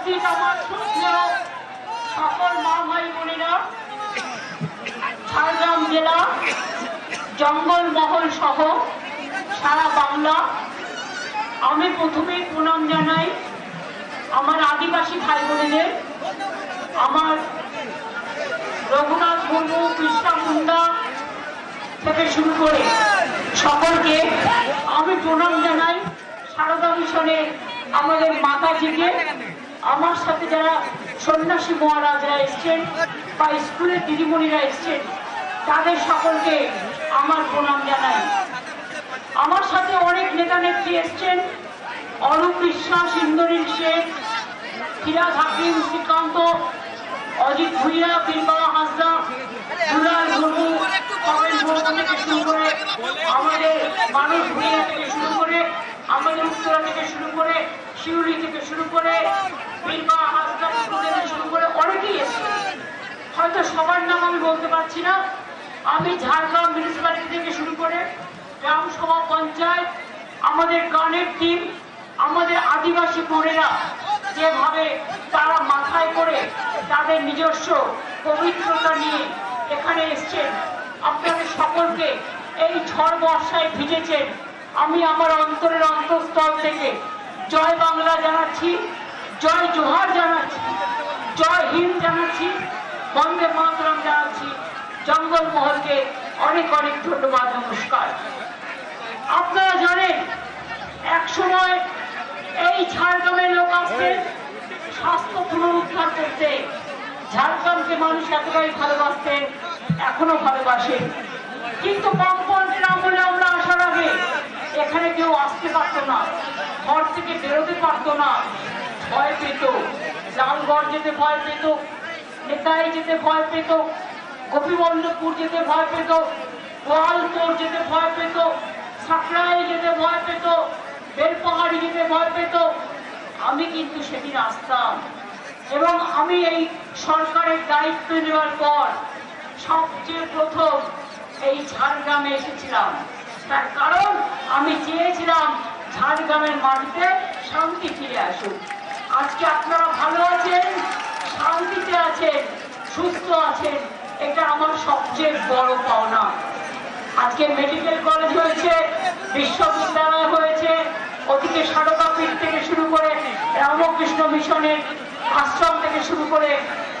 উপস্থিত আমার সকল মা ভাই বোনেরা। ঝাড়গ্রাম জেলা, জঙ্গলমহল সহ সারা বাংলা। আমি প্রথমেই প্রণাম জানাই আমার আদিবাসী ভাই বোনেদের আমার রঘুনাথ মুর্মু, কৃষ্ণা মুন্ডা থেকে শুরু করে সকলকে আমি প্রণাম জানাই। সারদা মিশনে আমাদের মাতাজিকে আমার সাথে যারা সন্ন্যাসী মহারাজরা এসছেন বা স্কুলের দিদিমণিরা এসছেন, তাদের সকলকে আমার প্রণাম জানাই। আমার সাথে অনেক নেতা নেত্রী এসছেন, অরূপ বিশ্বাস, ইন্দ্রিল শেখ ফিরাজ হাকিম, শ্রীকান্ত, অজিত ভুইয়া বীরবাবা হাসদা দুলাল করে আমাদের মানুষ ভুইয়া থেকে শুরু করে আমাদের উত্তরা থেকে শুরু করে শিউরি থেকে শুরু করে শুরু করে অনেকেই এসেছে। হয়তো সবার নাম আমি বলতে পারছি না। আমি ঝাড়গ্রাম মিউনিসিপ্যালিটি থেকে শুরু করে গ্রাম সভা পঞ্চায়েত, আমাদের গানের টিম আমাদের আদিবাসী বোনেরা যেভাবে তারা মাথায় করে তাদের নিজস্ব পবিত্রতা নিয়ে এখানে এসছেন। আপনাদের সকলকে এই ঝড় বর্ষায় ভিজেছেন। আমি আমার অন্তরের অন্তঃস্থল থেকে জয় বাংলা জানাচ্ছি, জয় জোহার জানাচ্ছি, জয় হিন্দ জানাচ্ছি, বন্দে মাতরম জানাচ্ছি, জঙ্গলমহলকে অনেক অনেক ধন্যবাদ, নমস্কার। আপনারা জানেন, এক সময় এই ঝাড়গ্রামের লোক আসতেন স্বাস্থ্য পুনরুদ্ধার করতে। ঝাড়গ্রামকে মানুষ এতটাই ভালোবাসতেন এখনও ভালোবাসেন কিন্তু বামপন্থের আমলে আমরা আসার আগে কেউ আসতে পারতো না। ঘর থেকে বেরোতে পারতো না। ভয় পেত। লালগড় যেতে ভয় পেত। নেতাই যেতে ভয় পেত। গোপীবল্লভপুর যেতে ভয় পেত। গোয়ালপুর যেতে ভয় পেত। সাকরাই যেতে ভয় পেত। বেলপাহাড়ি যেতে ভয় পেত। আমি কিন্তু সেদিন আসতাম। এবং আমি এই সরকারের দায়িত্ব নেওয়ার পর সবচেয়ে প্রথম এই ঝাড়গ্রামে এসেছিলাম। তার কারণ, আমি চেয়েছিলাম ঝাড়গ্রামের মাটিতে শান্তি ফিরে আসুক। আজকে আপনারা ভালো আছেন, শান্তিতে আছেন, সুস্থ আছেন, এটা আমার সবচেয়ে বড় পাওনা। আজকে মেডিকেল কলেজ হয়েছে, বিশ্ববিদ্যালয় হয়েছে, ওদিকে সারদাপীঠ থেকে শুরু করে রামকৃষ্ণ মিশনের আশ্রম থেকে শুরু করে,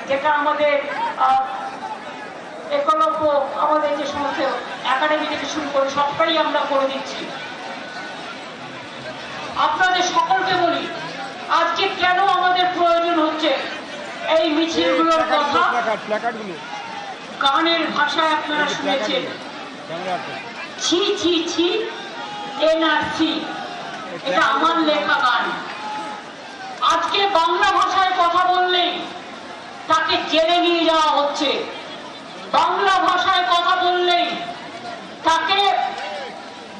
যেটা আমাদের একলব্য আমাদের যে সমস্ত একাডেমি থেকে শুরু করে সবটাই আমরা করে দিচ্ছি। আপনাদের সকলকে বলি আজকে কেন আমাদের প্রয়োজন হচ্ছে এই মিছিলগুলোর কথা? গানের ভাষায় আপনারা শুনেছেন। ছি ছি ছি এনআরসি। এটা আমার লেখা গান। আজকে বাংলা ভাষায় কথা বললেই তাকে জেলে নিয়ে যাওয়া হচ্ছে। বাংলা ভাষায় কথা বললেই তাকে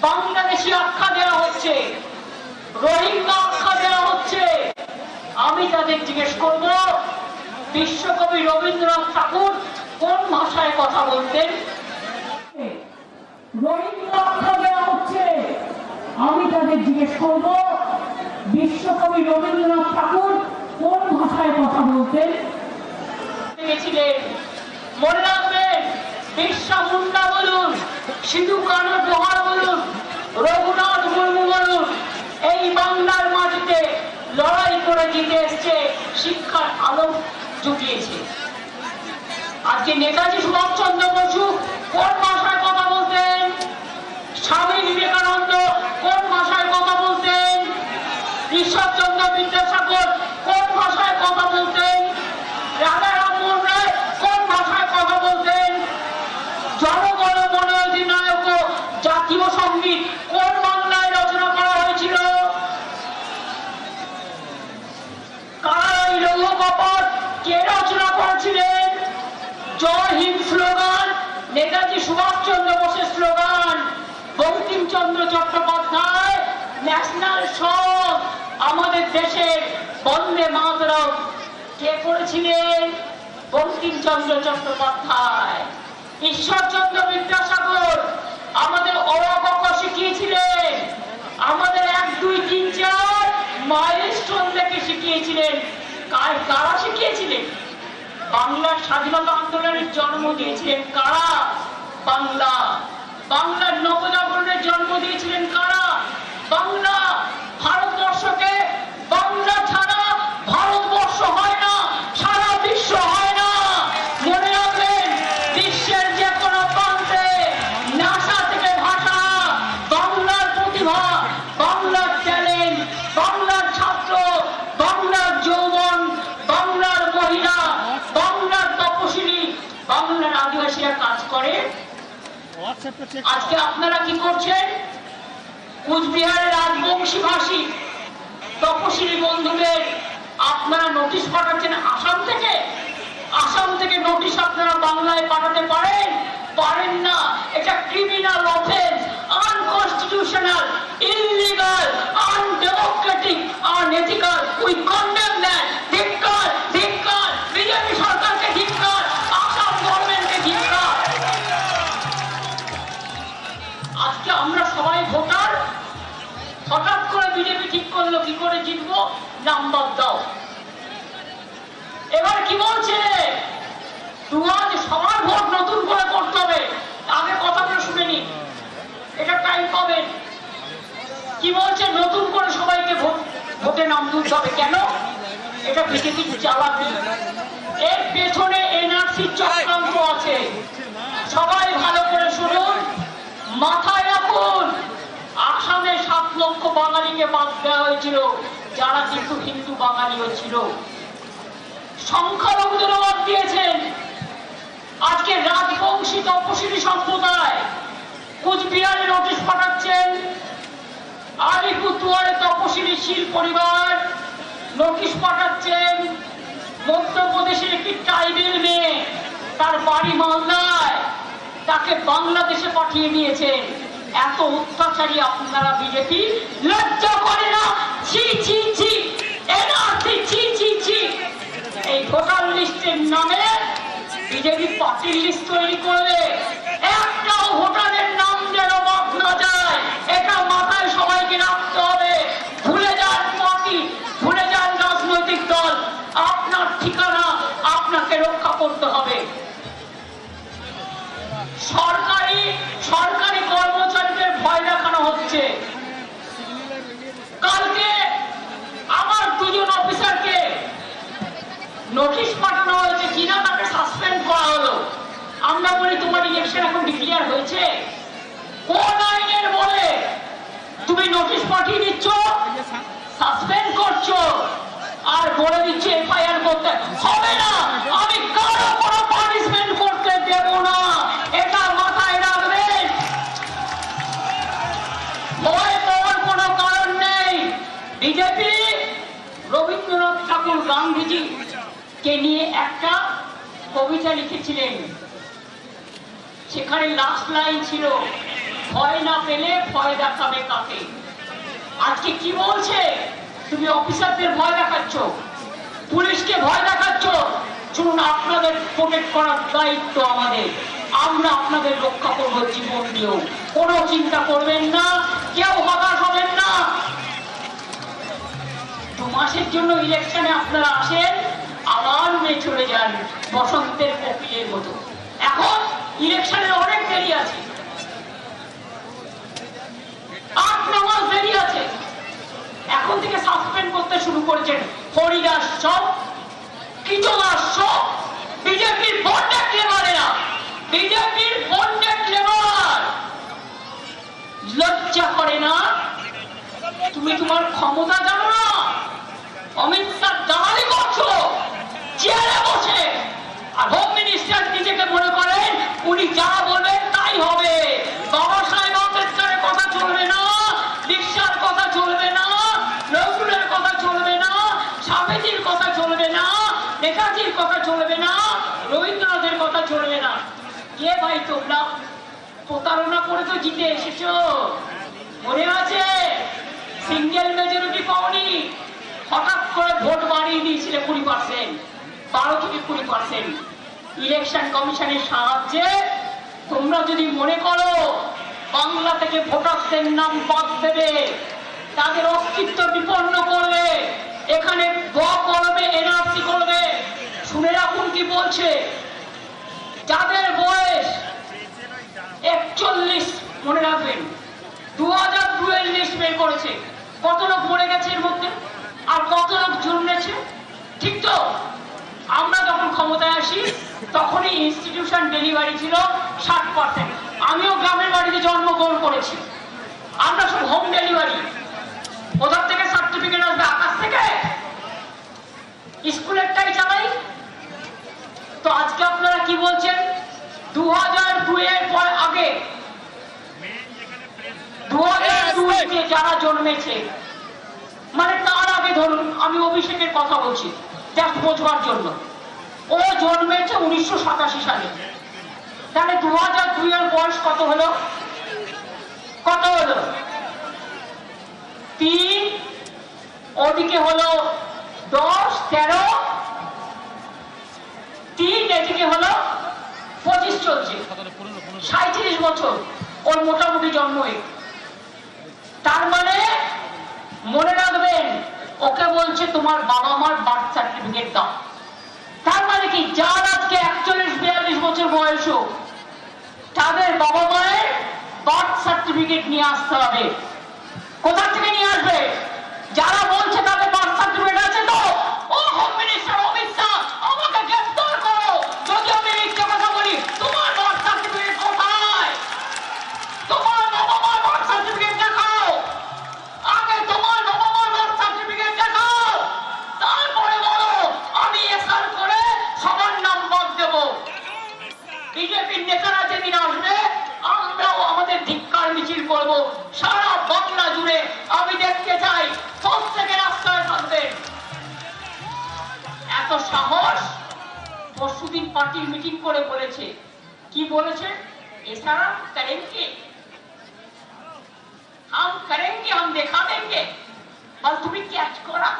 বাংলাদেশি আখ্যা দেওয়া হচ্ছে, রোহিঙ্গা আখ্যা দেওয়া হচ্ছে। আমি তাদের জিজ্ঞেস করব, বিশ্বকবি রবীন্দ্রনাথ ঠাকুর কোন ভাষায় কথা বলতেন? রোহিঙ্গা আখ্যা দেওয়া হচ্ছে। আমি তাদের জিজ্ঞেস করব, বিশ্বকবি রবীন্দ্রনাথ ঠাকুর কোন ভাষায় কথা বলতেন? গেছিলেন মনে রাখবেন মুন্ডা বলুন, সিধু কানু বলুন, রঘুনাথ মুর্মু বলুন, এই বাংলার মাটিতে লড়াই করে জিতে এসছে, শিক্ষার আলো আজকে নেতাজি সুভাষচন্দ্র বসু কোন ভাষায় কথা বলতেন? স্বামী বিবেকানন্দ কোন ভাষায় কথা বলতেন? ঈশ্বরচন্দ্র বিদ্যাসাগর কোন ভাষায় কথা বলতেন? রাধা রামমোহন রায় কোন ভাষায় কথা বলতেন কোন বাংলায় রচনা করা হয়েছিল? কারা এই লৌহ কপট কে slogan, Bankimchandra Chattopadhyay, national song, আমাদের দেশের বন্দে মাতরম। কে করেছিলেন? বঙ্কিমচন্দ্র চট্টোপাধ্যায়। ঈশ্বরচন্দ্র বিদ্যাসাগর, আমাদের অবাক শিখিয়েছিলেন। আমাদের এক, দুই, তিন, চার মাইলস্টোন থেকে শিখিয়েছিলেন। কারা শিখিয়েছিলেন? বাংলার স্বাধীনতা আন্দোলনের জন্ম দিয়েছিলেন কারা? বাংলা। বাংলার নবজাগরণের জন্ম দিয়েছিলেন কারা? বাংলা ভারতবর্ষকে বাংলা ছাড়া ভারতবর্ষ হয় না সারা বিশ্ব হয় না মনে রাখবেন বিশ্বের যে কোনো প্রান্তে নাসা থেকে ভাষা বাংলার প্রতিভা বাংলার ট্যালেন্ট বাংলার ছাত্র বাংলার যৌবন বাংলার মহিলা বাংলার তপশিলি বাংলার আদিবাসীরা কাজ করে হোয়াটসঅ্যাপটা চেক আজকে আপনারা কি করছেন? কুচবিহারের রাজবংশী ভাষী তপশিলি বন্ধুদের আপনারা নোটিশ পাঠাচ্ছেন আসাম থেকে? আসাম থেকে নোটিশ আপনারা বাংলায় পাঠাতে পারেন? পারেন না। এটা criminal offence unconstitutional illegal undemocratic unethical we condemn that আজকে আমরা সবাই ভোটার। হঠাৎ করে বিজেপি ঠিক করল, কি করে জিতবো? নাম্বার দাও। এবার কি বলছে? দুয়াজ সবার ভোট নতুন করে করতে হবে। আগে কথাগুলো শুনে নি এটা টাইম পাবেন। কি বলছে? নতুন করে সবাইকে ভোট, ভোটে নাম তুলতে হবে। কেন? এটা বিজেপি চালাকি এর পেছনে এনআরসি চক্রান্ত আছে। সবাই ভালো করে শুনুন। মাথায় রাখুন। আসামে সাত লক্ষ বাঙালিকে বাদ দেওয়া হয়েছিল, যারা কিন্তু হিন্দু বাঙালিও ছিল। সংখ্যালঘুদেরও বাদ দিয়েছেন। আজকে রাজবংশী তপশিলি সম্প্রদায় কুচবিহারে নোটিশ পাঠাচ্ছেন। আলিপুরদুয়ারে তপশিলি শিল পরিবার নোটিশ পাঠাচ্ছেন। মধ্যপ্রদেশের একটি ট্রাইবেল মেয়ে, তার বাড়ি মালদায়। তাকে বাংলাদেশে পাঠিয়ে দিয়েছেন এত অত্যাচারী আপনারা বিজেপি, লজ্জা করে না? ছি ছি ছি এনআরসি ছি ছি। এই ভোটার লিস্টের নামে বিজেপি পার্টির লিস্ট তৈরি করবে। একটাও ভোটারের নাম যেন বাদ না যায়। এটা মাথায় সবাইকে রাখতে হবে। ভুলে যান পার্টি, ভুলে যান রাজনৈতিক দল। আপনার ঠিকানা আপনাকে রক্ষা করতে হবে। সরকারি সরকারি কর্মচারীদের ভয় দেখানো হচ্ছে। কালকে আমার দুজন অফিসারকে নোটিশ পাঠানো হয়েছে, কিনা তাকে সাসপেন্ড করা হলো। আমরা বলি, তোমার ইলেকশন এখন ডিক্লিয়ার হয়েছে? কোন আইনের বলে তুমি নোটিশ পাঠিয়ে দিচ্ছ? সাসপেন্ড করছ। আর বলে দিচ্ছে এফআইআর করতে হবে না। নিয়ে একটা কবিতা লিখেছিলেন। সেখানে লাস্ট লাইন ছিল, ভয় না পেলে ভয় দেখাবে কাকে? আজকে কি বলছে? তুমি অফিসারদের ভয় দেখাচ্ছ, পুলিশকে ভয় দেখাচ্ছ। শুনুন আপনাদের প্রোটেক্ট করার দায়িত্ব আমাদের। আমরা আপনাদের রক্ষা করব জীবন দিয়েও। কোনো চিন্তা করবেন না, কেউ হতাশ হবেন না। দু মাসের জন্য ইলেকশনে আপনারা আসেন। আবার উড়ে চলে যান বসন্তের কোকিলের মতো। এখন ইলেকশনের অনেক দেরি আছে। আট, ন দেরি আছে। এখন থেকে সাসপেন্ড করতে শুরু করেছেন হরিদাস সব কিচলাস সব বিজেপির বন্ডেড লেবারেরা বিজেপির বন্ডেড লেবার লজ্জা করে না? তুমি তোমার ক্ষমতা জানো না? অমিত শাহ দালালি করছ চেয়ারে বসে আর হোম নিজেকে উনি যা বলবেন তাই হবে। কথা চলবে না, রিক্সার কথা চলবে না নজরুলের কথা চলবে না স্বামীজির কথা চলবে না, নেতাজির কথা চলবে না, রবীন্দ্রনাথের কথা চলবে না। কে ভাই তোমরা? প্রতারণা করে তো জিতে এসেছ। মনে আছে? সিঙ্গেল মেজরিটি পাওনি। হঠাৎ করে ভোট বাড়িয়ে দিয়েছিলে কুড়ি পার্সেন্ট বারো থেকে কুড়ি পার্সেন্ট ইলেকশন কমিশনের সাহায্যে তোমরা যদি মনে করো বাংলা থেকে ভোটারদের নাম বাদ দেবে, তাদের অস্তিত্ব বিপন্ন করবে, এখানে ব কলমে এনআরসি বলছে। যাদের বয়স একচল্লিশ, মনে রাখবেন দু হাজার দুয়ের লিস্ট বের করেছে। কত লোক মরে গেছে এর মধ্যে? আর কত লোক জন্মেছে? ঠিক তো? আমরা যখন ক্ষমতায় আসি তখনই ইনস্টিটিউশন ডেলিভারি ছিল ষাট পার্সেন্ট আমিও গ্রামের বাড়িতে জন্মগ্রহণ করেছি। আমরা সব হোম ডেলিভারি কোথার থেকে সার্টিফিকেট আসবে আকাশ থেকে। স্কুলেরটাই চালাই। তো আজকে আপনারা কি বলছেন? দু হাজার দুইয়ের পর আগে। দু হাজার দুইতে যারা জন্মেছে মানে তার আগে ধরুন আমি অভিষেকের কথা বলছি জাস্ট বোঝবার জন্য। ও জন্মেছে উনিশশো সাতাশি সালে। তাহলে দু হাজার দুইয়ের বয়স কত হলো? কত হলো? তিন, ওদিকে হলো দশ, তেরো, তিন, এদিকে হলো পঁচিশ চলছে। সাঁত্রিশ বছর, ওর মোটামুটি জন্ম তার মানে মনে রাখবেন, ওকে বলছে তোমার বাবা মার বার্থ সার্টিফিকেট দাও। তার মানে কি? যার আজকে একচল্লিশ বিয়াল্লিশ বছর বয়স হোক, তাদের বাবা মায়ের বার্থ সার্টিফিকেট নিয়ে আসতে হবে। কোথা থেকে নিয়ে আসবে? যারা বলছে তাদের বার্থ সার্টিফিকেট এত সাহস? পরশুদিন পার্টির মিটিং করে বলেছে। কি বলেছে? এছাড়া করেনকে हम करेंगे हम दिखा देंगे और तुम्हें क्या करा